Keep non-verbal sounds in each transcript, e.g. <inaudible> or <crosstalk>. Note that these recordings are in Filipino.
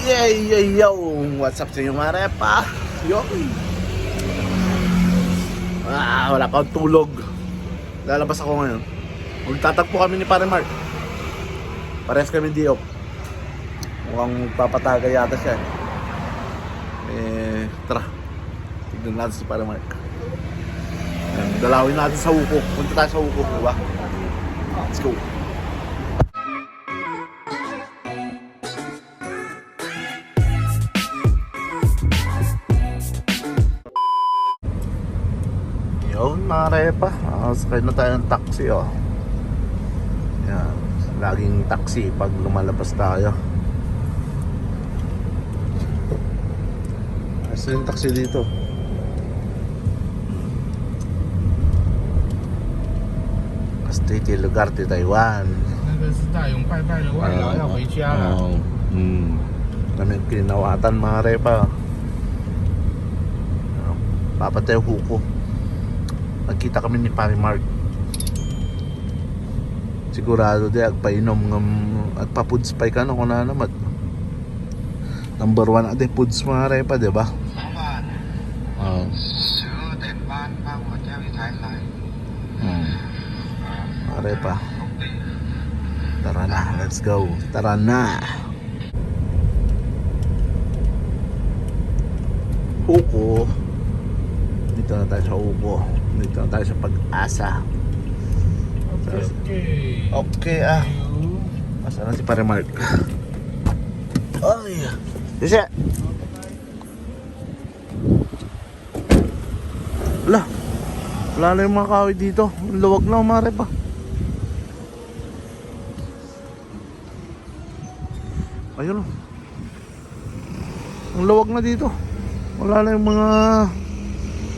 Yeah, yeah, yo! What's up sa inyo mga repa? Yo! Ah, wala pa tulog. Lalabas ako ngayon. Magtatagpo kami ni Pare Mark. Parehas kami di op. Mukhang papatagay yata siya. eh. Eh, tara. Tignan natin si Pare Mark. Dalawin natin sa Uko. Punta tayo sa Uko, di ba? Let's go. arepa uh, sakay na tayo ng taxi oh. yan laging taxi pag lumalabas tayo Asa yung taxi dito? Castilla lugar de Taiwan. Uh, mm. Kami kinawatan mga repa. Papatay oh. huko nagkita kami ni Pare Mark. Sigurado di agpainom ng agpapuds pa ikano ko na namat number 1 ate puds mga repa di ba? Uh, hmm. mga repa. Tara na let's go. Tara na. Uko. Dito na tayo sa Uko. Dito na tayo sa pag-asa. OK。Okay ah. Asa na si Pare Mark? Ay. Disi. Wala. Wala na yung mga kahoy dito. Ang Luwag na umare pa. Ayun o. Ang luwag na dito. Wala na yung mga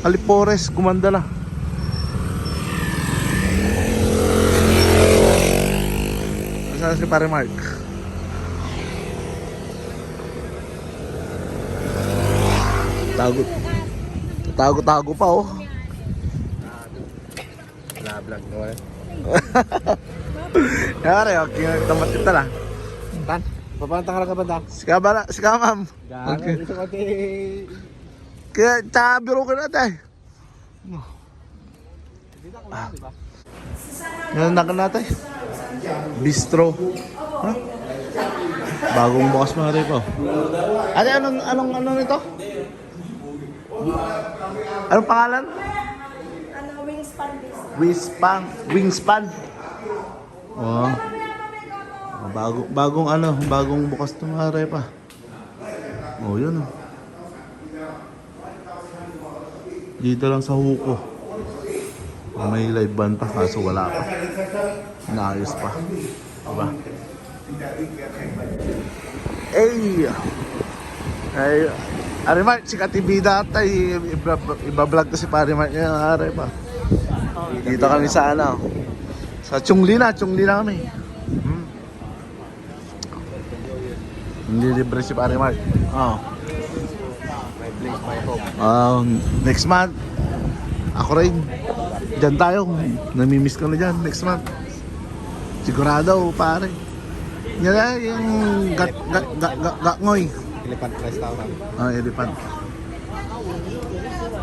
alipores. Gumanda na. Saan si Pare Mark? Tago. Tago-tago pa oh. Vlog naman. <laughs> Yari, okay. Tamat kita lah. Tan, papantang ka ka ba Si Kabala, si Kamam. Okay. Ito kasi Kaya tabiro ka na tayo. Yan na natin. Bistro. Ha? Bagong bukas mga rin po. Ate, anong, anong, ano nito? Anong pangalan? Ano, wingspan business. Wingspan. Wingspan. Oh. Oh, bago, bagong ano, bagong bukas to mga repa. Oh, yun oh. Dito lang sa Huko. Oh, may live band pa, kaso wala pa. Naayos pa. Diba? Ay! Ay, Arimar, si Katibida ata, i- iba- iba-vlog ko si Parimar niya, are pa. Dito kami sa ano, sa Chunglina, Chunglina kami. Hmm. Hindi libre si Parimar. Oh. my place, my home. Um, next month, ako rin. Diyan tayo. Namimiss ko na dyan next month. Sigurado, pare. Yan yung gat, gat, gat, gat, gatngoy. Elephant restaurant. Oh, ah, elephant.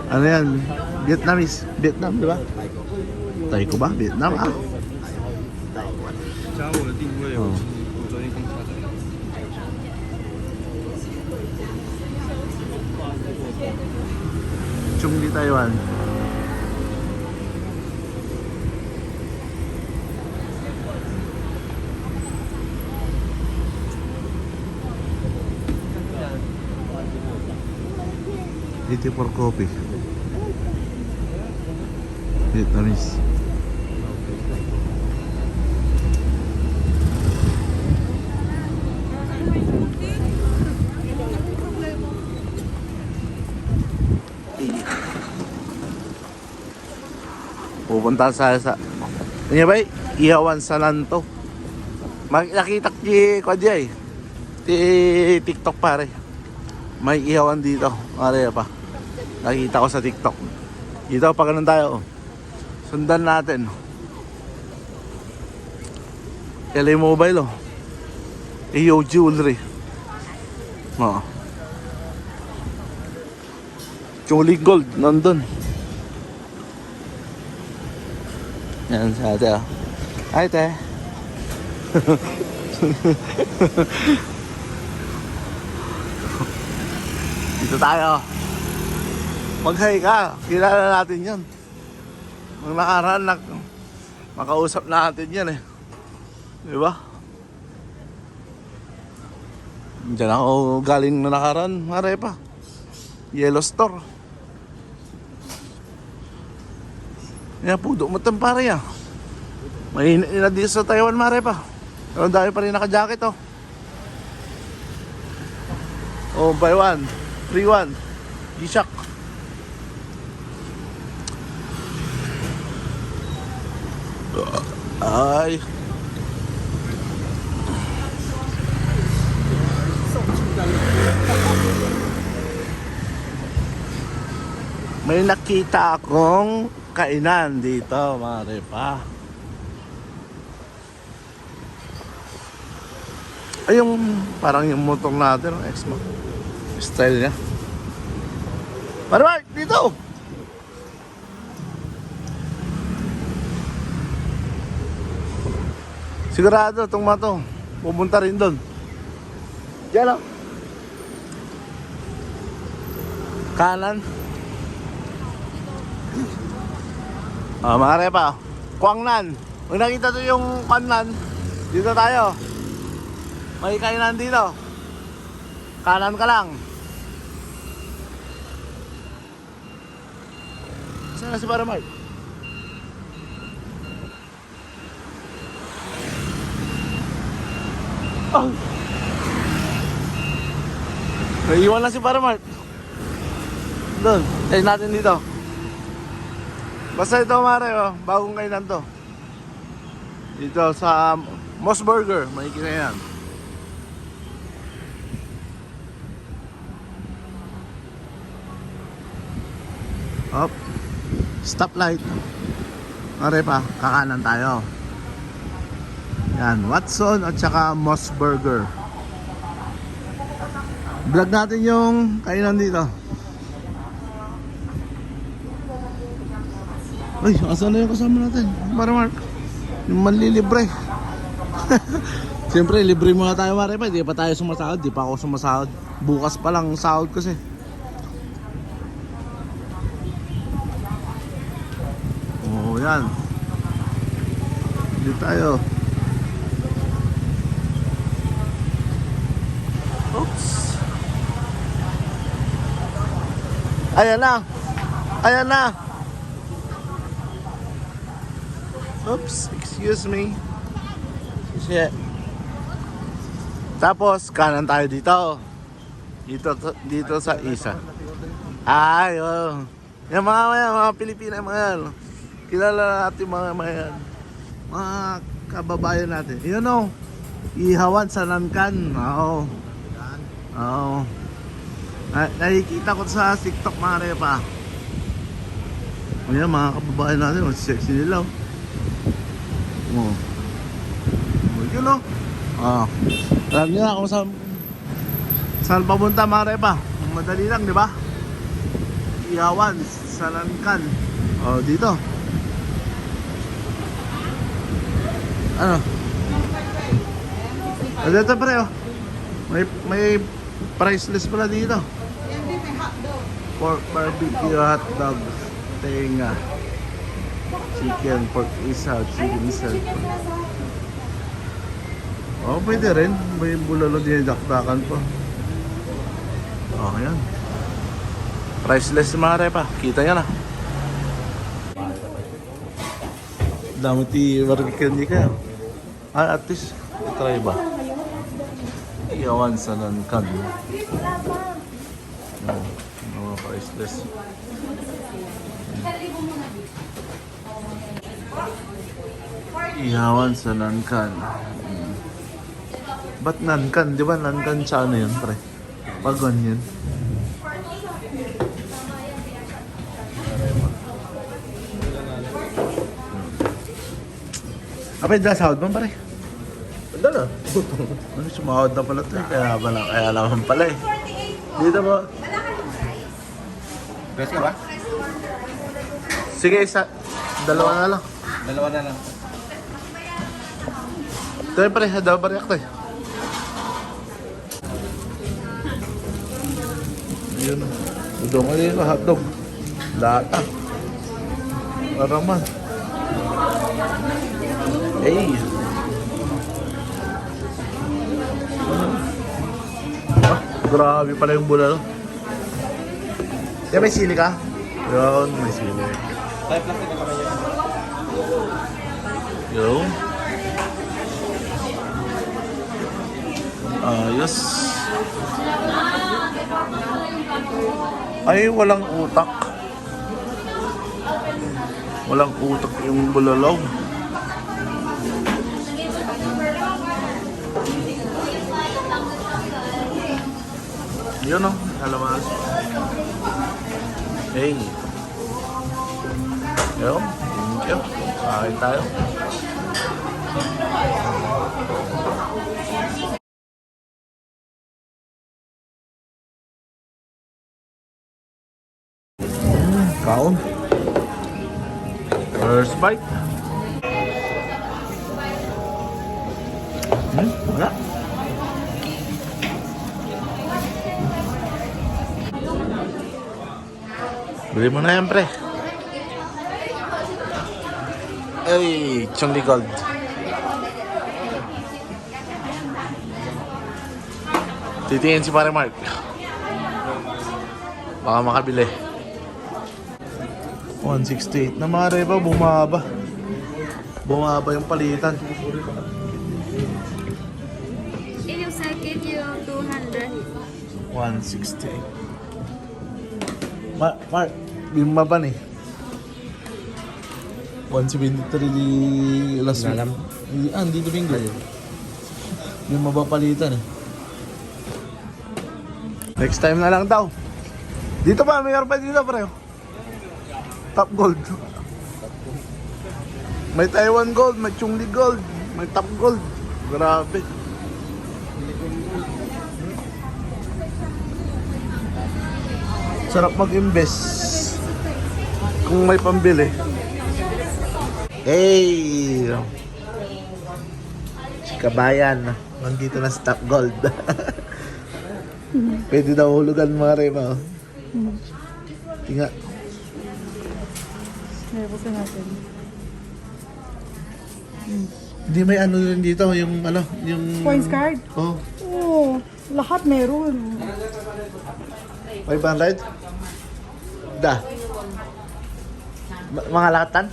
Ano yan? Vietnamese. Vietnam, di ba? Taiko ba? Vietnam, ah. Oh. Chung di Taiwan. Eighty for coffee. Vietnamese. Pupunta sa sa Ano ba? Ihawan sa lanto. Mag nakita ki ko di ay. Ti TikTok pare. May ihawan dito. Are pa. Nakita ko sa TikTok. Dito pa ganun tayo. oh. Sundan natin. LA Mobile oh. Iyo Jewelry. Oo. Chuli Gold, nandun. Yan si ate ah. Ay, te. <laughs> Dito tayo. Mag-hi ka. Kilala natin yan. Nung nakaraan, nak makausap natin yan eh. Di ba? Diyan ako galing na nakaraan, Marepa. Yellow Store. Yan po, dumatang pare yan. Mainit na dito sa Taiwan, Marepa. Pero dami pa rin naka-jacket oh. Oh, buy one, free one. G-Shock. Ay. May nakita akong kainan dito, mga repa. Ay, yung parang yung motor natin, ang Exmo. Style niya. Marmar, dito! Sigurado, itong mga to. Pupunta rin doon. Diyan oh. Kanan. Ah, maaari pa. Kuangnan. Pag nakita to yung Kuangnan, dito tayo. May kainan dito. Kanan ka lang. Saan na si Paramart? Oh. Naiiwan lang si Paramart. Doon. Tayo natin dito. Basta ito mare, oh. bagong kainan to. Dito sa um, Moss Burger, makikita yan. Up. Stoplight. Mare pa, kakanan tayo. Yan, Watson at saka Moss Burger. Vlog natin yung kainan dito. Uy, asan na yung kasama natin? Para Mark. Yung manlilibre. <laughs> Siyempre, libre muna tayo Mare pa. Di pa tayo sumasahod. Di pa ako sumasahod. Bukas pa lang sahod kasi. Oo, yan. Dito tayo. Ayan na. Ayan na. Oops, excuse me. Shit. Tapos, kanan tayo dito. Dito, dito sa isa. Ay, oh. Yung mga, mga, mga Pilipina, mga yan. Kilala natin mga mga yan. Mga kababayan natin. Yun oh. Ihawan sa Nankan. Oo. Na, nakikita ko sa TikTok mga repa. Ayan, mga kababayan natin. Ang sexy nila. oh. Oh. Oh, yun oh. Ah. Alam niyo na kung saan saan papunta mga repa. Madali lang, di ba? Ihawan, Salangkan. Oh, dito. Ano? Ah, dito pre oh. May may price list pala dito. Pork barbecue hot dog. Tenga. Chicken, pork isa, chicken isa. Oh, pwede rin. May bulalo din dakdakan po. Oh, yan. Priceless mga repa. Kita yan ah. Dami ti barbecue ni kayo. Ah, at least, try ba? Iyawan sa nankan. Oh, priceless. Iyawan sa nankan. Hmm. Ba't nankan? Di ba nankan sa ano yun, pre? Pag ganyan. Apa yung sahod mo, pare? Ganda na. <laughs> Ano, sumahod na pala ito eh. Kaya, pala, kaya naman pala eh. Dito po. Dress ka ba? Sige, isa. Dalawa na lang. Dalawa na lang. Ito yung pare, dalawa pare ako eh. Yun. Udong ko yun, hotdog. Lata. Paraman. Hey. Ah, grabe pala yung bulalo. Yan, may sili ka? Yun, may sili. Ay, plastic na kamay yan. Yun. Ayos. Ay, walang utak. Walang utak yung bulalaw. Yun o, alamas. Hey. Yun, thank you. Kain tayo. Kaon. First bite. Bili mo na yan, pre. Ay, Chongli Gold. Titingin si pare Mark. Baka makabili. 168 na mga reba, bumaba. Bumaba yung palitan. If you give you 200. 168. Ma Mark, bumaba ni. 173 di last week. Lalam. Di- Ah, hindi Domingo. Yung mabapalitan eh. Next time na lang daw. Dito pa, may pa dito pre. Top gold. May Taiwan gold, may Chungli gold, may top gold. Grabe. Sarap mag-invest kung may pambili. Hey! Kabayan, nandito na sa Top Gold. <laughs> Pwede daw hulugan mga rema. oh. Tinga. Nervosin natin. Hindi may ano rin dito, yung ano, yung... Points card? Oh, Oo. lahat meron. 500? Da. Mga lakatan?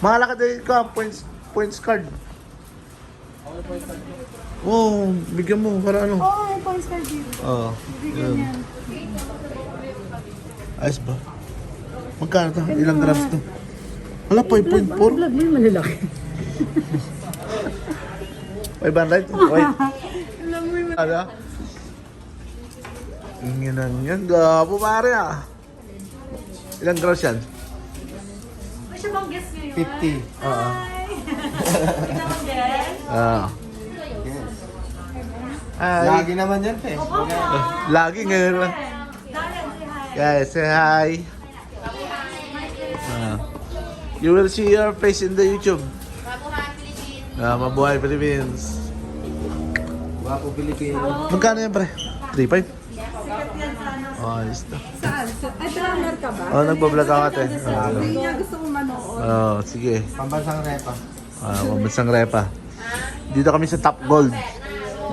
Mga lakatan ka, points, points card. Oh, bigyan mo para ano. Oo, oh, points card dito. Oo. Bigyan yan. Ayos ba? Magkano to? Ilang grams to? Wala, 5.4? Vlog mo yung malalaki. 500? Wait. <laughs> Alam mo yung Ano? Ingin na yan. Gapo pare ah. Ilang grams yan? 50. Oo. Ah. <laughs> Ay. Lagi naman yan, pe. Lagi ngayon lang. Guys, say hi. Ah. you will see your face in the YouTube. Ah, mabuhay Philippines. Wapo Pilipino. Magkano yan pre? 3.5? Oh, ayos na. Saan? Ay, drummer ka ba? Oh, nagbablog ako ate. Ah, Hindi niya gusto ko manood. Oh, sige. Pambansang repa. Ah, pambansang repa. Dito kami sa Top Gold.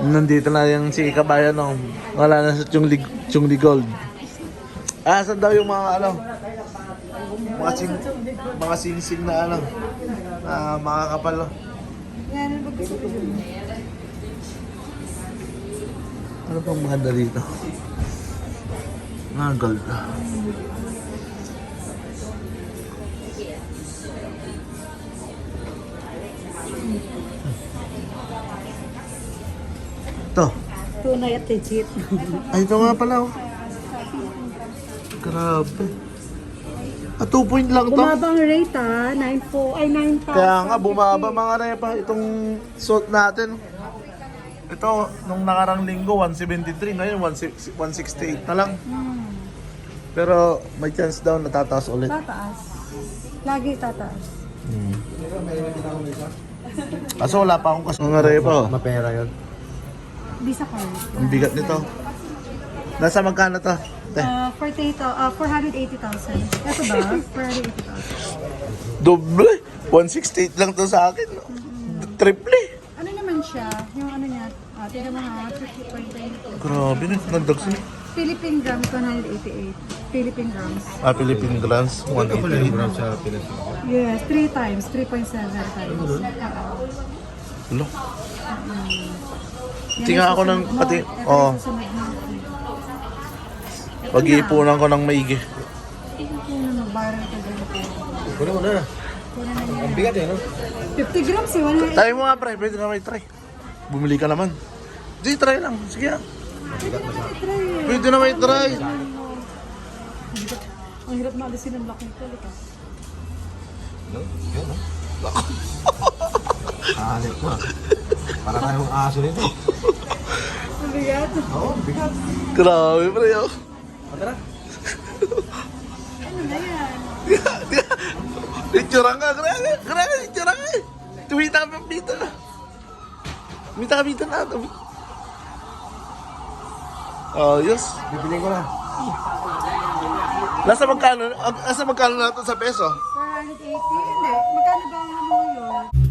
Nandito na yung si Kabayan no. Wala na sa Chungli, Chungli Gold. Ah, saan daw yung mga ano? Mga sing, mga sing-sing na ano? Na mga kapal. no? Yun. Ano pang maganda dito? Mga gold. Tunay at legit. Ay, ito nga pala. Oh. Grabe. Ah, 2 point lang to. Bumabang rate ah. 9.4, ay 9,000. Kaya nga, bumaba mga repa itong suit natin. Ito, nung nakarang linggo, 173. Ngayon, 16 168 na lang. Hmm. Pero may chance daw natataas ulit. Tataas. Lagi tataas. Hmm. Kaso wala pa akong kaso. Mga repa, oh. Mapera yun. Visa card. Ang bigat nito. Nasa magkano to? Te. Uh, 48, uh, 480,000. Ito ba? 480,000. Doble. 168 lang to sa akin. no? Triple. Ano naman siya? Yung ano niya? Uh, tignan mo ha. 50.22. Grabe na. Nandag sila. Philippine grams 188. Philippine grams. Ah, Philippine grams. Ito pala yung 188. brown sa Pinas. Yes, 3 times. 3.7 times. Oo. Lo. Tinga ako ng pati- oo. mo. Pag-iipunan ko ng maigi. Kunin mo na. Ang bigat eh, no? 50 grams eh. Wala Try mo nga, pre. Pwede na may try. Bumili ka naman. Di, try lang. Sige. ah. Pwede na may try. Ang hirap na alisin ang lock nito. Lika. No? Yun, no? <laughs> Hanip mo. Para tayong aso nito. Bigat. Oo, bigat. Grabe, pre. Oh. Tara. Ano na yan? Itsura nga. Grabe. Grabe. Itsura nga. Tumita pa dito na. Tumita ka dito na. Tumi- Ayos. Bibili ko na. Nasa magkano? Nasa magkano na ito sa peso? 480? Hindi. Magkano ba ang ano yun?